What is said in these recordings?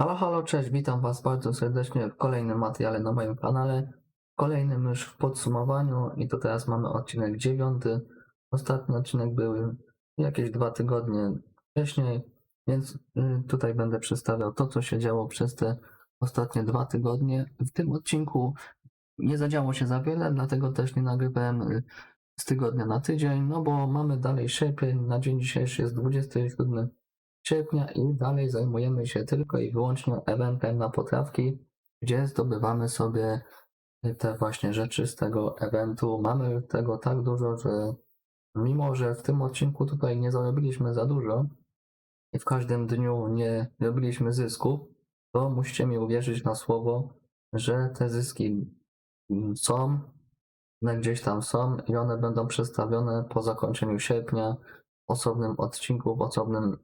Halo, halo, cześć, witam Was bardzo serdecznie w kolejnym materiale na moim kanale. Kolejnym już w podsumowaniu i to teraz mamy odcinek dziewiąty. Ostatni odcinek był jakieś dwa tygodnie wcześniej, więc y, tutaj będę przedstawiał to, co się działo przez te ostatnie dwa tygodnie. W tym odcinku nie zadziało się za wiele, dlatego też nie nagrywałem y, z tygodnia na tydzień, no bo mamy dalej sierpień, na dzień dzisiejszy jest 27 sierpnia i dalej zajmujemy się tylko i wyłącznie eventem na potrawki, gdzie zdobywamy sobie te właśnie rzeczy z tego eventu. Mamy tego tak dużo, że mimo, że w tym odcinku tutaj nie zarobiliśmy za dużo i w każdym dniu nie robiliśmy zysku, to musicie mi uwierzyć na słowo, że te zyski są, one gdzieś tam są i one będą przedstawione po zakończeniu sierpnia w osobnym odcinku, w osobnym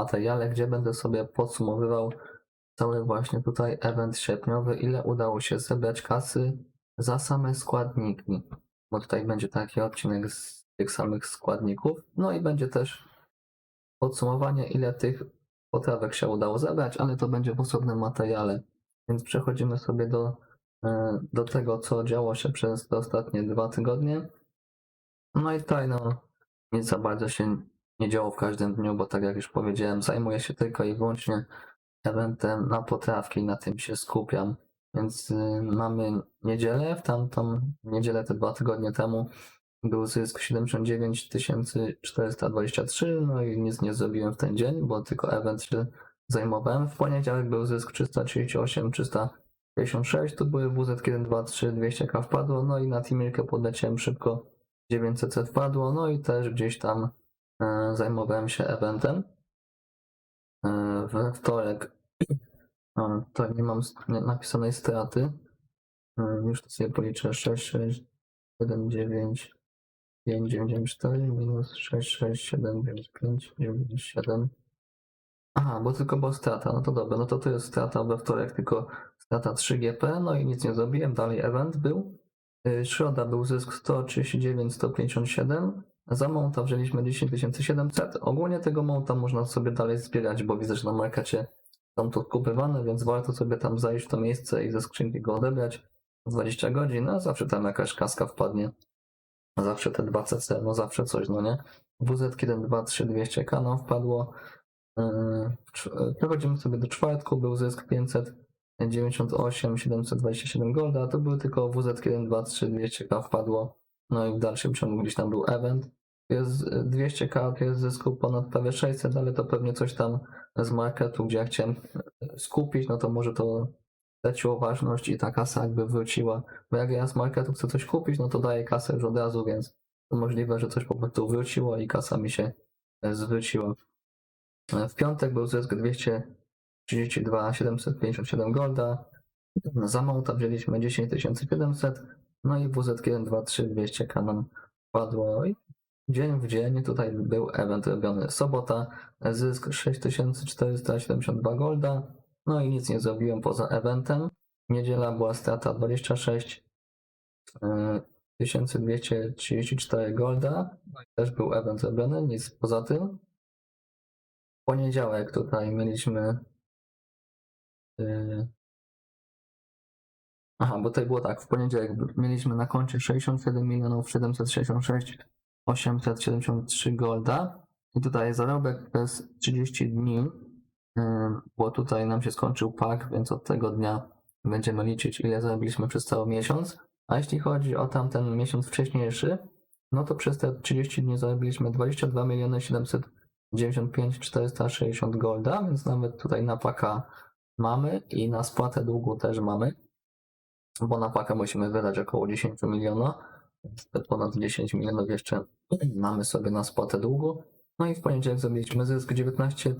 materiale, gdzie będę sobie podsumowywał cały właśnie tutaj event sierpniowy, ile udało się zebrać kasy za same składniki, bo tutaj będzie taki odcinek z tych samych składników, no i będzie też podsumowanie, ile tych potrawek się udało zebrać, ale to będzie w osobnym materiale, więc przechodzimy sobie do, e, do tego, co działo się przez te ostatnie dwa tygodnie. No i tutaj no, nic za bardzo się nie działo w każdym dniu, bo tak jak już powiedziałem, zajmuję się tylko i wyłącznie eventem na potrawki, na tym się skupiam. Więc y, mamy niedzielę, w tamtą niedzielę te dwa tygodnie temu był zysk 79 423, no i nic nie zrobiłem w ten dzień, bo tylko event się zajmowałem. W poniedziałek był zysk 338 356, tu były WZ 1, 2, 3, 200k wpadło, no i na Timirkę podleciałem szybko, 900 wpadło, no i też gdzieś tam zajmowałem się eventem. E, we wtorek e, to nie mam napisanej straty. E, Już to sobie policzę 6, 6, 7, 9, 5, 9, 9, 4 minus 6, 6, 7, 9, 5, 9, 7. Aha, bo tylko była strata, no to dobra, no to to jest strata we wtorek, tylko strata 3GP, no i nic nie zrobiłem, dalej event był. Środa był zysk 139, 157, za monta wzięliśmy 10 700. Ogólnie tego monta można sobie dalej zbierać, bo widzę, że na markecie są to kupywane, więc warto sobie tam zajść w to miejsce i ze skrzynki go odebrać. 20 godzin, a zawsze tam jakaś kaska wpadnie. Zawsze te 2 CC, no zawsze coś, no nie? WZ 1, 2, 3, 200 k nam wpadło. Yy, yy, Przechodzimy sobie do czwartku, był zysk 598, 727 golda, to były tylko WZ 1, 2, 3, 200 k wpadło. No i w dalszym ciągu gdzieś tam był event. Jest y, 200k, jest zysku ponad prawie 600, ale to pewnie coś tam z marketu, gdzie ja chciałem y, skupić, no to może to straciło ważność i ta kasa jakby wróciła. Bo jak ja z marketu chcę coś kupić, no to daję kasę już od razu, więc to możliwe, że coś po prostu wróciło i kasa mi się e, zwróciła. E, W piątek był zysk 232 757 golda. Za monta wzięliśmy 10 700, no i WZ 1, 2, 3, 200 k nam padło. I dzień w dzień tutaj był event robiony. Sobota, e, zysk 6472 golda, no i nic nie zrobiłem poza eventem. Niedziela była strata 26 e, 1234 golda, no i też był event robiony, nic poza tym. Poniedziałek tutaj mieliśmy yy, Aha, bo tutaj było tak, w poniedziałek mieliśmy na koncie 67 milionów 766 873 golda i tutaj zarobek przez 30 dni, yy, bo tutaj nam się skończył pak, więc od tego dnia będziemy liczyć ile zarobiliśmy przez cały miesiąc. A jeśli chodzi o tamten miesiąc wcześniejszy, no to przez te 30 dni zarobiliśmy 22 miliony 795 460 golda, więc nawet tutaj na paka mamy i na spłatę długu też mamy, bo na pakę musimy wydać około 10 milionów, ponad 10 milionów jeszcze mamy sobie na spłatę długu. No i w poniedziałek zrobiliśmy zysk 19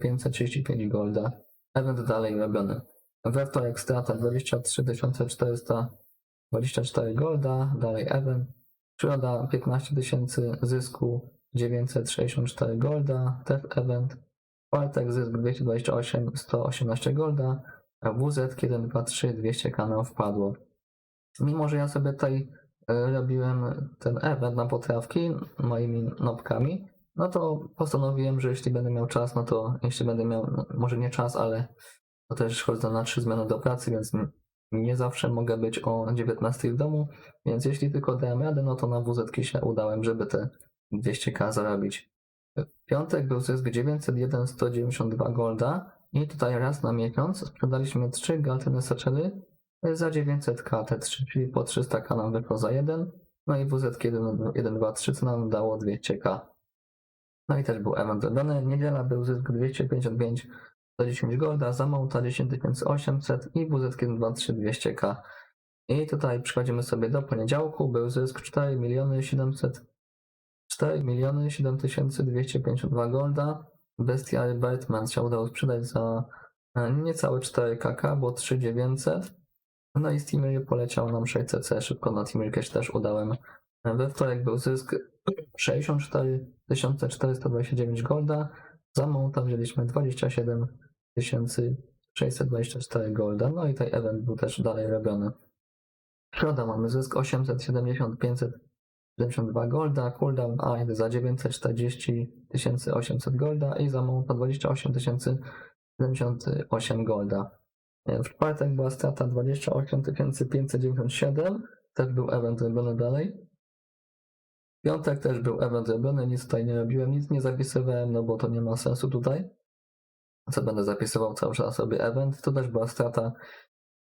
535 golda. Event dalej robiony. We wtorek strata 23 424 golda, dalej event. Środa 15 tysięcy zysku 964 golda, też event. Czwartek zysk 228 118 golda, WZ 1, 2, 3 200 kanał wpadło. Mimo, że ja sobie tutaj robiłem ten event na potrawki moimi nopkami, no to postanowiłem, że jeśli będę miał czas, no to jeśli będę miał, no, może nie czas, ale to też chodzę na trzy zmiany do pracy, więc nie zawsze mogę być o 19 w domu, więc jeśli tylko dałem radę, no to na WZ się udałem, żeby te 200k zarobić. Piątek był zysk 901 192 golda. I tutaj raz na miesiąc sprzedaliśmy 3 galteny za 900k te 3, czyli po 300k nam wyszło za jeden. No i WZ 1, 1 2, 3 co nam dało 200k. No i też był event dodany. Niedziela był zysk 255 110 golda, za Mouta 10800 i WZ 1 2, 3 200k. I tutaj przechodzimy sobie do poniedziałku. Był zysk 4 miliony 700 4 miliony 7252 golda. Bestiary Batman się udało sprzedać za e, niecałe 4 kk, bo 3900. No i z Teamery poleciał nam 600C, szybko na Teamery się też udałem. We wtorek był zysk 64 429 golda, za Mounta wzięliśmy 27 624 golda, no i ten event był też dalej robiony. Środa mamy zysk 870 572 golda, cooldown AID za 940 800 golda i za Mounta 28 078 golda. W czwartek była strata 28 597, też był event robiony dalej. W piątek też był event robiony, nic tutaj nie robiłem, nic nie zapisywałem, no bo to nie ma sensu tutaj. Co będę zapisywał cały czas sobie event, to też była strata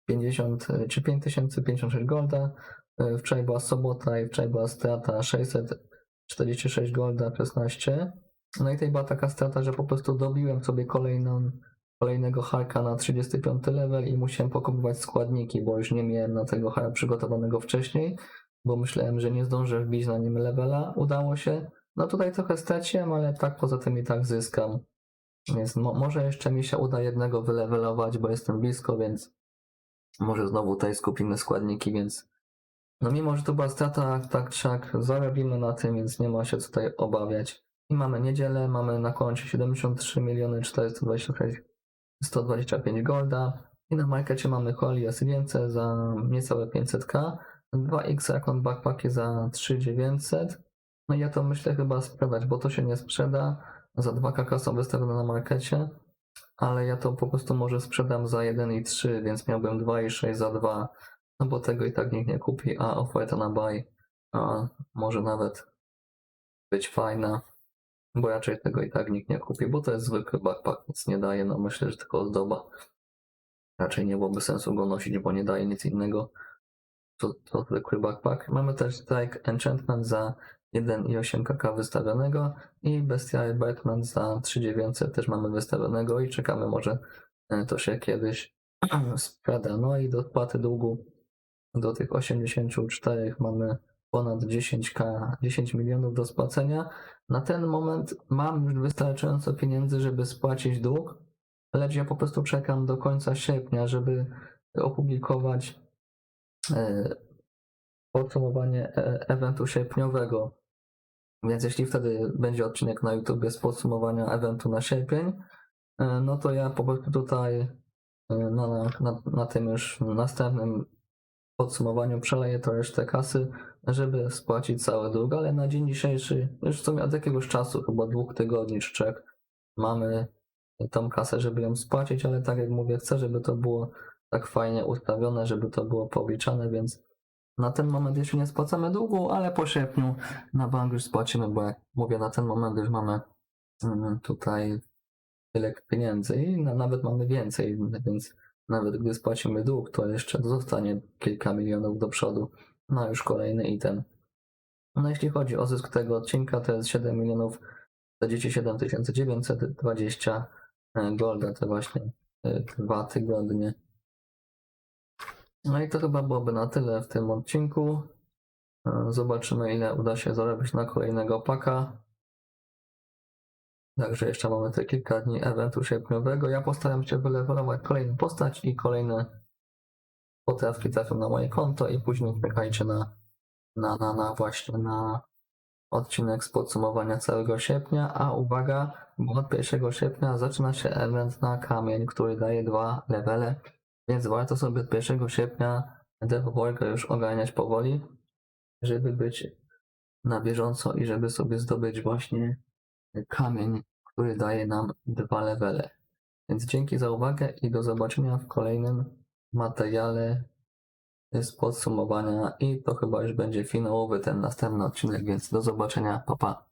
50 czy 5056 golda. E, Wczoraj była sobota i wczoraj była strata 646 golda 16. No i tutaj była taka strata, że po prostu dobiłem sobie kolejną kolejnego harka na 35 level i musiałem pokupywać składniki, bo już nie miałem na tego hara przygotowanego wcześniej, bo myślałem, że nie zdążę wbić na nim levela. Udało się. No tutaj trochę straciłem, ale tak poza tym i tak zyskam. Więc mo- może jeszcze mi się uda jednego wylevelować, bo jestem blisko, więc może znowu tutaj skupimy składniki, więc no mimo, że to była strata, tak czy zarobimy na tym, więc nie ma się tutaj obawiać. I mamy niedzielę, mamy na koncie 73 miliony 426 125 golda i na markecie mamy Holy Asylence za niecałe 500k, 2x Rakon Backpacki za 3900. No ja to myślę chyba sprzedać, bo to się nie sprzeda. Za 2k są wystawione na markecie, ale ja to po prostu może sprzedam za 1,3, więc miałbym 2,6 za 2, no bo tego i tak nikt nie kupi, a oferta na buy a może nawet być fajna, bo raczej tego i tak nikt nie kupi, bo to jest zwykły backpack, nic nie daje, no myślę, że tylko ozdoba. Raczej nie byłoby sensu go nosić, bo nie daje nic innego. To, to zwykły backpack. Mamy też Strike Enchantment za 1,8 kk wystawionego i Bestiary Batman za 3900 też mamy wystawionego i czekamy może e, to się kiedyś sprzeda. No i do odpłaty długu do tych 84 mamy ponad 10k, 10 milionów do spłacenia. Na ten moment mam już wystarczająco pieniędzy, żeby spłacić dług, lecz ja po prostu czekam do końca sierpnia, żeby opublikować e, podsumowanie e, eventu sierpniowego. Więc jeśli wtedy będzie odcinek na YouTube z podsumowania eventu na sierpień, e, no to ja po prostu tutaj na, na, na tym już następnym podsumowaniu przeleję to resztę kasy, żeby spłacić cały dług, ale na dzień dzisiejszy, już w sumie od jakiegoś czasu, chyba dwóch tygodni czy trzech, mamy tą kasę, żeby ją spłacić, ale tak jak mówię, chcę, żeby to było tak fajnie ustawione, żeby to było policzane, więc na ten moment jeszcze nie spłacamy długu, ale po sierpniu na bank już spłacimy, bo jak mówię, na ten moment już mamy mm, tutaj tyle pieniędzy i na, nawet mamy więcej, więc nawet gdy spłacimy dług, to jeszcze zostanie kilka milionów do przodu na już kolejny item. No jeśli chodzi o zysk tego odcinka, to jest 7 milionów 47 920 e, golda, to właśnie e, dwa tygodnie. No i to chyba byłoby na tyle w tym odcinku. E, Zobaczymy ile uda się zarobić na kolejnego paka. Także jeszcze mamy te kilka dni eventu sierpniowego. Ja postaram się wylewelować kolejną postać i kolejne potrawki trafią na moje konto i później czekajcie na, na, na, na właśnie na odcinek z podsumowania całego sierpnia. A uwaga, bo od 1 sierpnia zaczyna się event na kamień, który daje dwa levele, więc warto sobie od 1 sierpnia Devoborga już ogarniać powoli, żeby być na bieżąco i żeby sobie zdobyć właśnie kamień, który daje nam dwa levele. Więc dzięki za uwagę i do zobaczenia w kolejnym materiale z podsumowania i to chyba już będzie finałowy ten następny odcinek, więc do zobaczenia, pa pa.